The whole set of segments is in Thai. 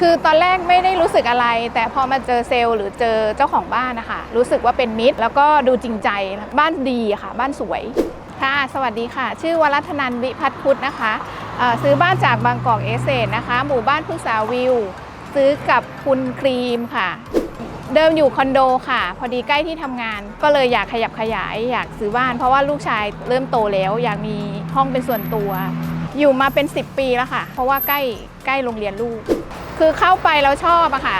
คือตอนแรกไม่ได้รู้สึกอะไร แต่พอมาเจอเซลล์หรือเจอเจ้าของบ้านนะคะรู้สึกว่าเป็นมิตร แล้วก็ดูจริงใจบ้านดีค่ะ บ้านสวยค่ะ สวัสดีค่ะ ชื่อวรัตนันวิพัฒน์พุทธนะคะซื้อบ้านจากบางกอกเอเซนนะคะ หมู่บ้านพุษาวิว ซื้อกับคุณครีมค่ะ เดิมอยู่คอนโดค่ะ พอดีใกล้ที่ทำงาน ก็เลยอยากขยับขยายอยากซื้อบ้าน เพราะว่าลูกชายเริ่มโตแล้วอยากมีห้องเป็นส่วนตัว อยู่มาเป็น 10 ปีแล้วค่ะ เพราะว่าใกล้ใกล้โรงเรียนลูก คือเข้าไปแล้วชอบอะค่ะ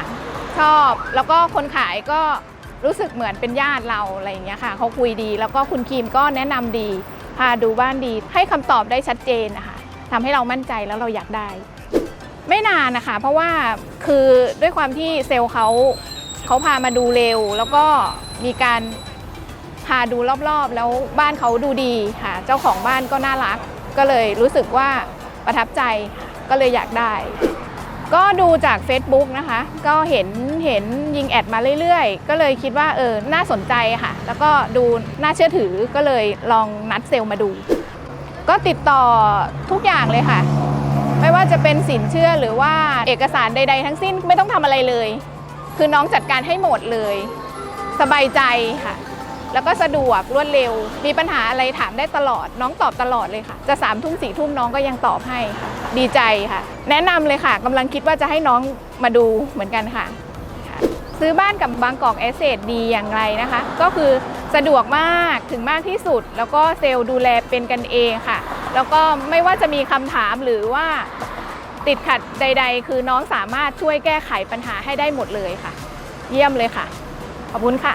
ชอบแล้วก็คนขายก็รู้สึกเหมือนเป็นญาติเราอะไรอย่างเงี้ยค่ะเขาคุยดี แล้วก็คุณครีมก็แนะนำดี พาดูบ้านดี ให้คำตอบได้ชัดเจนนะคะทำให้เรามั่นใจแล้วเราอยากได้ ไม่นานนะคะ เพราะว่าคือด้วยความที่เซลล์เขาเขาพามาดูเร็ว แล้วก็มีการพาดูรอบๆ แล้วบ้านเขาดูดีค่ะ เจ้าของบ้านก็น่ารัก ก็เลยรู้สึกว่าประทับใจก็เลยอยากได้ ก็ดูจาก Facebook นะคะ ก็เห็นเห็นยิงแอดมาเรื่อยๆ ก็เลยคิดว่าเออน่าสนใจค่ะ แล้วก็ดูน่าเชื่อถือก็เลยลองนัดเซลล์มาดู ก็ติดต่อทุกอย่างเลยค่ะ ไม่ว่าจะเป็นสินเชื่อหรือว่าเอกสารใด ๆ ทั้งสิ้นไม่ต้องทำอะไรเลย คือน้องจัดการให้หมดเลย สบายใจค่ะ แล้วก็สะดวกรวดเร็ว มีปัญหาอะไรถามได้ตลอด น้องตอบตลอดเลยค่ะ จะสามทุ่มสี่ทุ่มน้องก็ยังตอบให้ค่ะดีใจค่ะ แนะนำเลยค่ะกำลังคิดว่าจะให้น้องมาดูเหมือนกันค่ะค่ะ ซื้อบ้านกับบางกอกแอสเซทดีอย่างไรนะคะ ก็คือสะดวกมากถึงมากที่สุด แล้วก็เซลล์ดูแลเป็นกันเองค่ะ แล้วก็ไม่ว่าจะมีคำถามหรือว่าติดขัดใด ๆ คือน้องสามารถช่วยแก้ไขปัญหาให้ได้หมดเลยค่ะ เยี่ยมเลยค่ะ ขอบคุณค่ะ